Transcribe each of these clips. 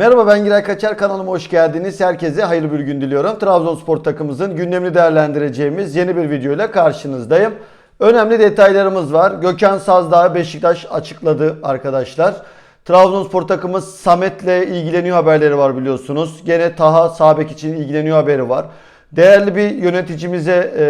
Merhaba ben Giray Kaçar kanalıma hoş geldiniz. Herkese hayırlı bir gün diliyorum. Trabzonspor takımımızın gündemini değerlendireceğimiz yeni bir video ile karşınızdayım. Önemli detaylarımız var. Gökhan Sazdağ Beşiktaş açıkladı arkadaşlar. Trabzonspor takımı Samet'le ilgileniyor haberleri var biliyorsunuz. Gene Taha Sabek için ilgileniyor haberi var. Değerli bir yöneticimize e,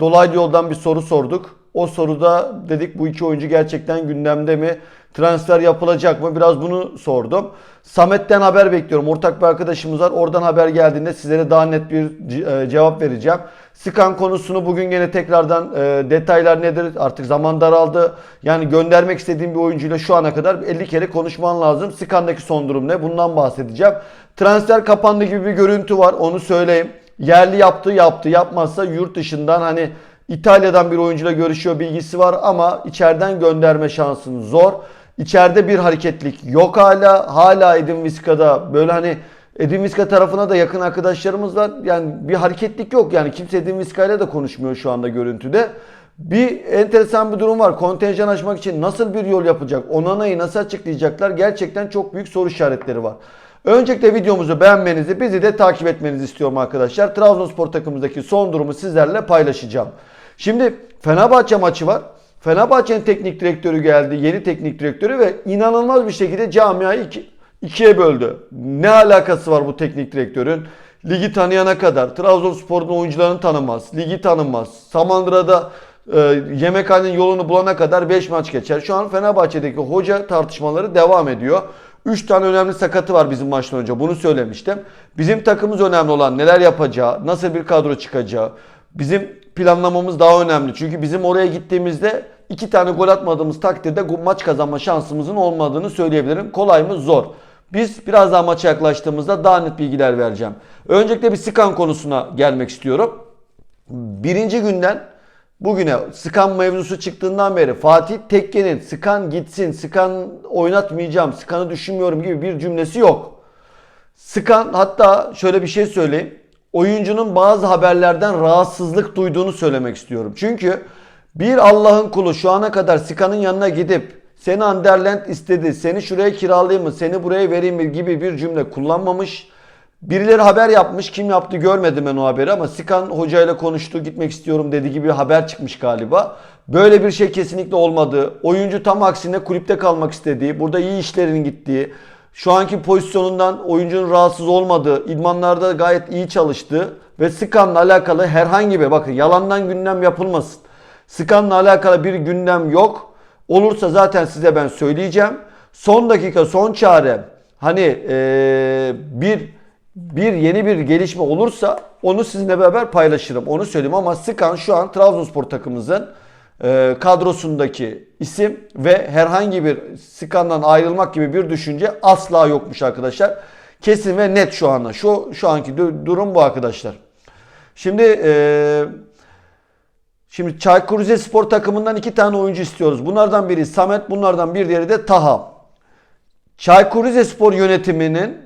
dolaylı yoldan bir soru sorduk. O soruda dedik bu iki oyuncu gerçekten gündemde mi? Transfer yapılacak mı? Biraz bunu sordum. Samet'ten haber bekliyorum. Ortak bir arkadaşımız var. Oradan haber geldiğinde sizlere daha net bir e, cevap vereceğim. Skan konusunu bugün gene tekrardan e, detaylar nedir? Artık zaman daraldı. Yani göndermek istediğim bir oyuncuyla şu ana kadar 50 kere konuşman lazım. Skan'daki son durum ne? Bundan bahsedeceğim. Transfer kapandı gibi bir görüntü var. Onu söyleyeyim. Yerli yaptı yaptı. Yapmazsa yurt dışından hani İtalya'dan bir oyuncuyla görüşüyor bilgisi var ama içeriden gönderme şansın zor. İçeride bir hareketlik yok hala. Hala Edin Vizca'da böyle hani Edin Vizca tarafına da yakın arkadaşlarımız var. Yani bir hareketlik yok. Yani kimse Edin Vizca ile de konuşmuyor şu anda görüntüde. Bir enteresan bir durum var. Kontenjan açmak için nasıl bir yol yapacak? Onana'yı nasıl açıklayacaklar? Gerçekten çok büyük soru işaretleri var. Öncelikle videomuzu beğenmenizi, bizi de takip etmenizi istiyorum arkadaşlar. Trabzonspor takımımızdaki son durumu sizlerle paylaşacağım. Şimdi Fenerbahçe maçı var. Fenerbahçe'nin teknik direktörü geldi, yeni teknik direktörü ve inanılmaz bir şekilde camiayı iki, ikiye böldü. Ne alakası var bu teknik direktörün? Ligi tanıyana kadar Trabzonspor'un oyuncularını tanımaz, ligi tanımaz. Samandıra'da e, yemekhanenin yolunu bulana kadar 5 maç geçer. Şu an Fenerbahçe'deki hoca tartışmaları devam ediyor. 3 tane önemli sakatı var bizim maçtan önce. Bunu söylemiştim. Bizim takımımız önemli olan neler yapacağı, nasıl bir kadro çıkacağı. Bizim planlamamız daha önemli. Çünkü bizim oraya gittiğimizde iki tane gol atmadığımız takdirde maç kazanma şansımızın olmadığını söyleyebilirim. Kolay mı? Zor. Biz biraz daha maça yaklaştığımızda daha net bilgiler vereceğim. Öncelikle bir Sikan konusuna gelmek istiyorum. Birinci günden bugüne Sıkan mevzusu çıktığından beri Fatih Tekke'nin Sıkan gitsin, Sıkan oynatmayacağım, Sıkan'ı düşünmüyorum gibi bir cümlesi yok. Sıkan hatta şöyle bir şey söyleyeyim. Oyuncunun bazı haberlerden rahatsızlık duyduğunu söylemek istiyorum. Çünkü bir Allah'ın kulu şu ana kadar Sıkan'ın yanına gidip seni Anderland istedi, seni şuraya kiralayayım mı, seni buraya vereyim mi gibi bir cümle kullanmamış. Birileri haber yapmış. Kim yaptı görmedim ben o haberi ama Sikan hocayla konuştu. Gitmek istiyorum dedi gibi bir haber çıkmış galiba. Böyle bir şey kesinlikle olmadı. Oyuncu tam aksine kulüpte kalmak istediği, burada iyi işlerin gittiği, şu anki pozisyonundan oyuncunun rahatsız olmadığı, idmanlarda gayet iyi çalıştığı ve Sikan'la alakalı herhangi bir bakın yalandan gündem yapılmasın. Sikan'la alakalı bir gündem yok. Olursa zaten size ben söyleyeceğim. Son dakika son çare hani eee, bir bir yeni bir gelişme olursa onu sizinle beraber paylaşırım. Onu söyleyeyim ama Sıkan şu an Trabzonspor takımımızın e, kadrosundaki isim ve herhangi bir Sıkan'dan ayrılmak gibi bir düşünce asla yokmuş arkadaşlar. Kesin ve net şu anda. Şu şu anki du- durum bu arkadaşlar. Şimdi e, Şimdi Çaykur Rizespor takımından iki tane oyuncu istiyoruz. Bunlardan biri Samet, bunlardan bir diğeri de Taha. Çaykur Rizespor yönetiminin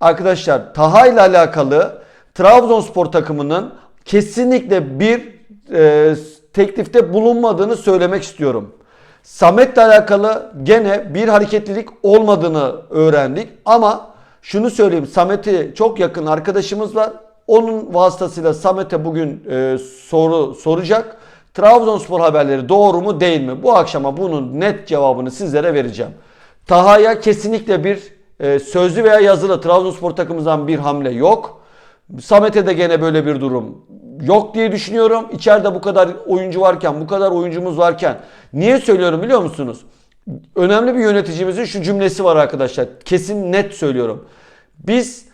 arkadaşlar Taha ile alakalı Trabzonspor takımının kesinlikle bir e, teklifte bulunmadığını söylemek istiyorum. Samet'le alakalı gene bir hareketlilik olmadığını öğrendik ama şunu söyleyeyim Samet'i çok yakın arkadaşımız var. Onun vasıtasıyla Samet'e bugün e, soru soracak. Trabzonspor haberleri doğru mu değil mi? Bu akşama bunun net cevabını sizlere vereceğim. Taha'ya kesinlikle bir e, sözlü veya yazılı Trabzonspor takımımızdan bir hamle yok. Samet'e de gene böyle bir durum yok diye düşünüyorum. İçeride bu kadar oyuncu varken, bu kadar oyuncumuz varken niye söylüyorum biliyor musunuz? Önemli bir yöneticimizin şu cümlesi var arkadaşlar. Kesin net söylüyorum. Biz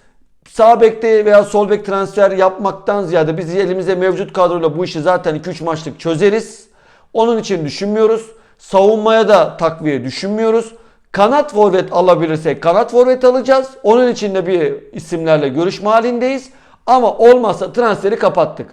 sağ bekte veya sol bek transfer yapmaktan ziyade biz elimize mevcut kadroyla bu işi zaten 2-3 maçlık çözeriz. Onun için düşünmüyoruz. Savunmaya da takviye düşünmüyoruz. Kanat forvet alabilirsek kanat forvet alacağız. Onun için de bir isimlerle görüşme halindeyiz. Ama olmazsa transferi kapattık.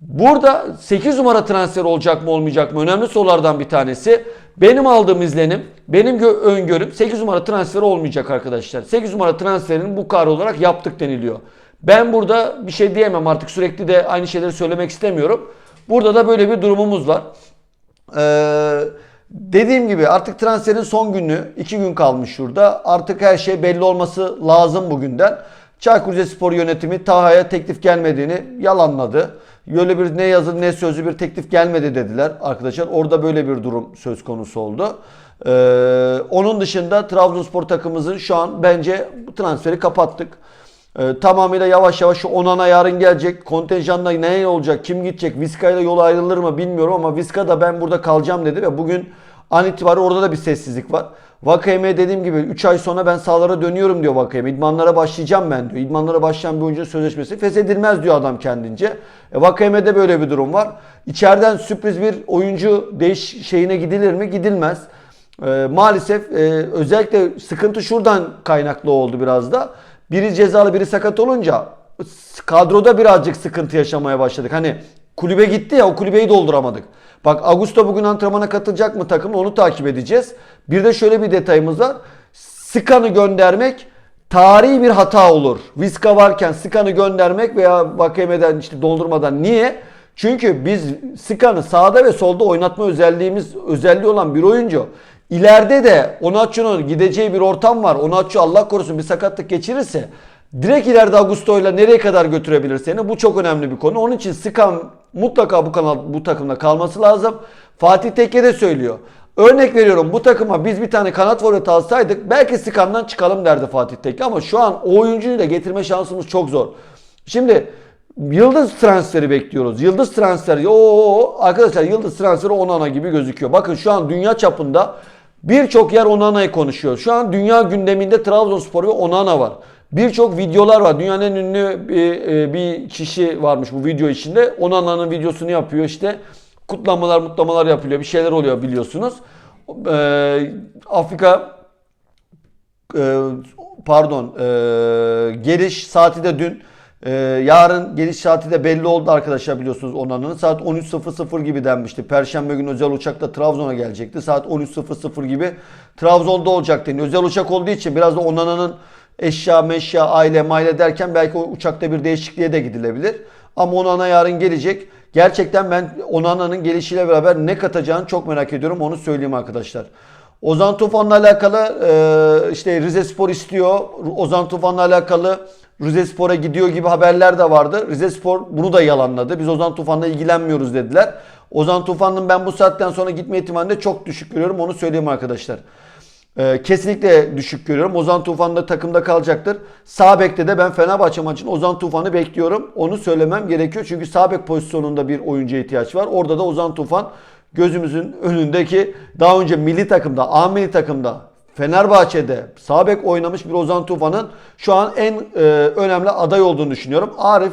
Burada 8 numara transfer olacak mı olmayacak mı? Önemli sorulardan bir tanesi. Benim aldığım izlenim, benim gö- öngörüm 8 numara transferi olmayacak arkadaşlar. 8 numara transferini bu kar olarak yaptık deniliyor. Ben burada bir şey diyemem artık sürekli de aynı şeyleri söylemek istemiyorum. Burada da böyle bir durumumuz var. Ee, Dediğim gibi artık transferin son günü 2 gün kalmış şurada. Artık her şey belli olması lazım bugünden. Çaykur Rizespor yönetimi Taha'ya teklif gelmediğini yalanladı. Böyle bir ne yazılı ne sözlü bir teklif gelmedi dediler arkadaşlar. Orada böyle bir durum söz konusu oldu. Ee, onun dışında Trabzonspor takımımızın şu an bence transferi kapattık. Ee, tamamıyla yavaş yavaş Onana yarın gelecek. Kontenjanla ne olacak? Kim gidecek? Vizca ile yol ayrılır mı bilmiyorum ama Vizca da ben burada kalacağım dedi ve bugün an itibariyle orada da bir sessizlik var. Vakayeme dediğim gibi 3 ay sonra ben sahalara dönüyorum diyor Vakayeme. İdmanlara başlayacağım ben diyor. İdmanlara başlayan bir oyuncunun sözleşmesi feshedilmez diyor adam kendince. E, Vakayeme'de böyle bir durum var. İçeriden sürpriz bir oyuncu değiş şeyine gidilir mi? Gidilmez. E, maalesef e, özellikle sıkıntı şuradan kaynaklı oldu biraz da. Biri cezalı biri sakat olunca kadroda birazcık sıkıntı yaşamaya başladık. Hani kulübe gitti ya o kulübeyi dolduramadık. Bak Augusto bugün antrenmana katılacak mı takım onu takip edeceğiz. Bir de şöyle bir detayımız var. Skan'ı göndermek tarihi bir hata olur. Viska varken Skan'ı göndermek veya Vakeme'den işte doldurmadan niye? Çünkü biz Skan'ı sağda ve solda oynatma özelliğimiz özelliği olan bir oyuncu. İleride de Onaçu'nun gideceği bir ortam var. Onaçu Allah korusun bir sakatlık geçirirse direkt ileride Augusto'yla nereye kadar götürebilir seni? Bu çok önemli bir konu. Onun için Skan mutlaka bu kanal bu takımda kalması lazım. Fatih Tekke de söylüyor. Örnek veriyorum bu takıma biz bir tane kanat forvet alsaydık belki Skan'dan çıkalım derdi Fatih Tekke ama şu an o oyuncuyu da getirme şansımız çok zor. Şimdi Yıldız transferi bekliyoruz. Yıldız transferi. Oo arkadaşlar yıldız transferi Onana gibi gözüküyor. Bakın şu an dünya çapında birçok yer Onana'yı konuşuyor. Şu an dünya gündeminde Trabzonspor ve Onana var. Birçok videolar var. Dünyanın en ünlü bir, e, bir kişi varmış bu video içinde. Onana'nın videosunu yapıyor işte. Kutlamalar, mutlamalar yapılıyor. Bir şeyler oluyor biliyorsunuz. Ee, Afrika e, pardon e, geliş saati de dün e, yarın geliş saati de belli oldu arkadaşlar biliyorsunuz Onana'nın. Saat 13.00 gibi denmişti. Perşembe günü özel uçakla Trabzon'a gelecekti. Saat 13.00 gibi Trabzon'da olacak deniyor. Özel uçak olduğu için biraz da Onana'nın eşya, meşya, aile, maile derken belki o uçakta bir değişikliğe de gidilebilir. Ama Onana yarın gelecek. Gerçekten ben Onana'nın gelişiyle beraber ne katacağını çok merak ediyorum. Onu söyleyeyim arkadaşlar. Ozan Tufan'la alakalı e, işte Rize Spor istiyor. Ozan Tufan'la alakalı Rize Spor'a gidiyor gibi haberler de vardı. Rize Spor bunu da yalanladı. Biz Ozan Tufan'la ilgilenmiyoruz dediler. Ozan Tufan'ın ben bu saatten sonra gitme ihtimalini de çok düşük görüyorum. Onu söyleyeyim arkadaşlar. Ee, kesinlikle düşük görüyorum. Ozan Tufan da takımda kalacaktır. Sağ bekte de ben Fenerbahçe maçında Ozan Tufan'ı bekliyorum. Onu söylemem gerekiyor. Çünkü sağ bek pozisyonunda bir oyuncuya ihtiyaç var. Orada da Ozan Tufan gözümüzün önündeki daha önce milli takımda, A milli takımda Fenerbahçe'de sağ bek oynamış bir Ozan Tufan'ın şu an en e, önemli aday olduğunu düşünüyorum. Arif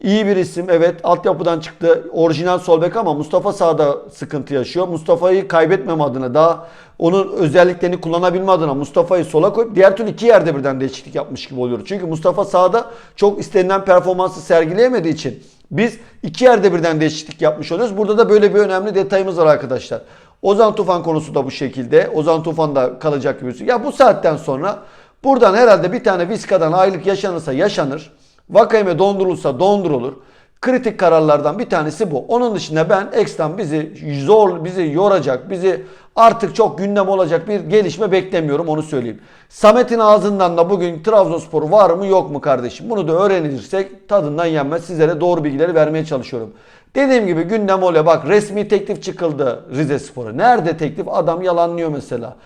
iyi bir isim evet altyapıdan çıktı orijinal sol bek ama Mustafa sağda sıkıntı yaşıyor. Mustafa'yı kaybetmem adına daha onun özelliklerini kullanabilme adına Mustafa'yı sola koyup diğer türlü iki yerde birden değişiklik yapmış gibi oluyor. Çünkü Mustafa sağda çok istenilen performansı sergileyemediği için biz iki yerde birden değişiklik yapmış oluyoruz. Burada da böyle bir önemli detayımız var arkadaşlar. Ozan Tufan konusu da bu şekilde. Ozan Tufan da kalacak gibi. Ya bu saatten sonra buradan herhalde bir tane Viska'dan aylık yaşanırsa yaşanır. Vakayeme dondurulsa dondurulur. Kritik kararlardan bir tanesi bu. Onun dışında ben ekstrem bizi zor, bizi yoracak, bizi artık çok gündem olacak bir gelişme beklemiyorum onu söyleyeyim. Samet'in ağzından da bugün Trabzonspor var mı yok mu kardeşim? Bunu da öğrenirsek tadından yenmez. Sizlere doğru bilgileri vermeye çalışıyorum. Dediğim gibi gündem oluyor. Bak resmi teklif çıkıldı Rize Spor'a. Nerede teklif? Adam yalanlıyor mesela.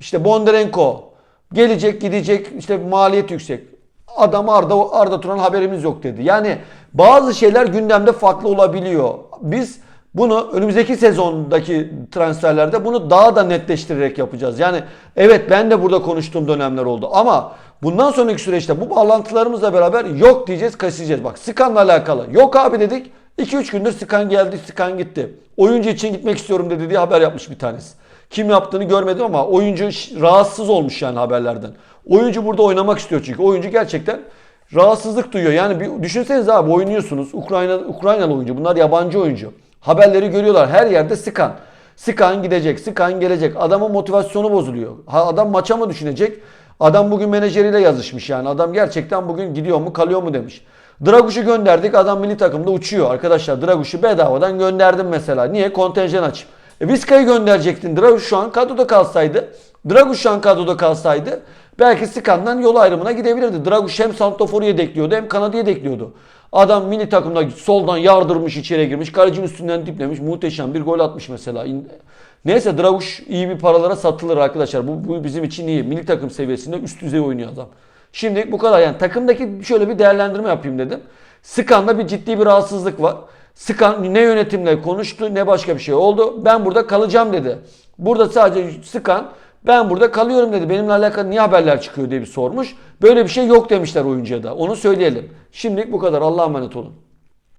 İşte Bondarenko gelecek gidecek işte maliyet yüksek. Adam Arda Arda Turan haberimiz yok dedi. Yani bazı şeyler gündemde farklı olabiliyor. Biz bunu önümüzdeki sezondaki transferlerde bunu daha da netleştirerek yapacağız. Yani evet ben de burada konuştuğum dönemler oldu ama bundan sonraki süreçte bu bağlantılarımızla beraber yok diyeceğiz, kaçacağız. Bak Skan'la alakalı. Yok abi dedik. 2-3 gündür Skan geldi, Skan gitti. Oyuncu için gitmek istiyorum dedi diye haber yapmış bir tanesi. Kim yaptığını görmedim ama oyuncu rahatsız olmuş yani haberlerden. Oyuncu burada oynamak istiyor çünkü. Oyuncu gerçekten rahatsızlık duyuyor. Yani bir düşünsenize abi oynuyorsunuz. Ukrayna Ukraynalı oyuncu. Bunlar yabancı oyuncu. Haberleri görüyorlar. Her yerde Skan. Skan gidecek, Skan gelecek. Adamın motivasyonu bozuluyor. Ha, adam maça mı düşünecek? Adam bugün menajeriyle yazışmış yani. Adam gerçekten bugün gidiyor mu kalıyor mu demiş. Draguş'u gönderdik. Adam milli takımda uçuyor. Arkadaşlar Draguş'u bedavadan gönderdim mesela. Niye? Kontenjan açıp. E, Vizca'yı gönderecektin. Draguş şu an kadroda kalsaydı. Draguş şu an kadroda kalsaydı. Belki Skan'dan yol ayrımına gidebilirdi. Draguş hem Santofor'u yedekliyordu hem kanadı yedekliyordu. Adam mini takımda soldan yardırmış içeri girmiş. Kalecinin üstünden diplemiş. Muhteşem bir gol atmış mesela. Neyse Draguş iyi bir paralara satılır arkadaşlar. Bu, bu bizim için iyi. Milli takım seviyesinde üst düzey oynuyor adam. Şimdi bu kadar yani takımdaki şöyle bir değerlendirme yapayım dedim. Skan'da bir ciddi bir rahatsızlık var. Skan ne yönetimle konuştu ne başka bir şey oldu. Ben burada kalacağım dedi. Burada sadece Skan ben burada kalıyorum dedi. Benimle alakalı niye haberler çıkıyor diye bir sormuş. Böyle bir şey yok demişler oyuncuya da. Onu söyleyelim. Şimdilik bu kadar. Allah'a emanet olun.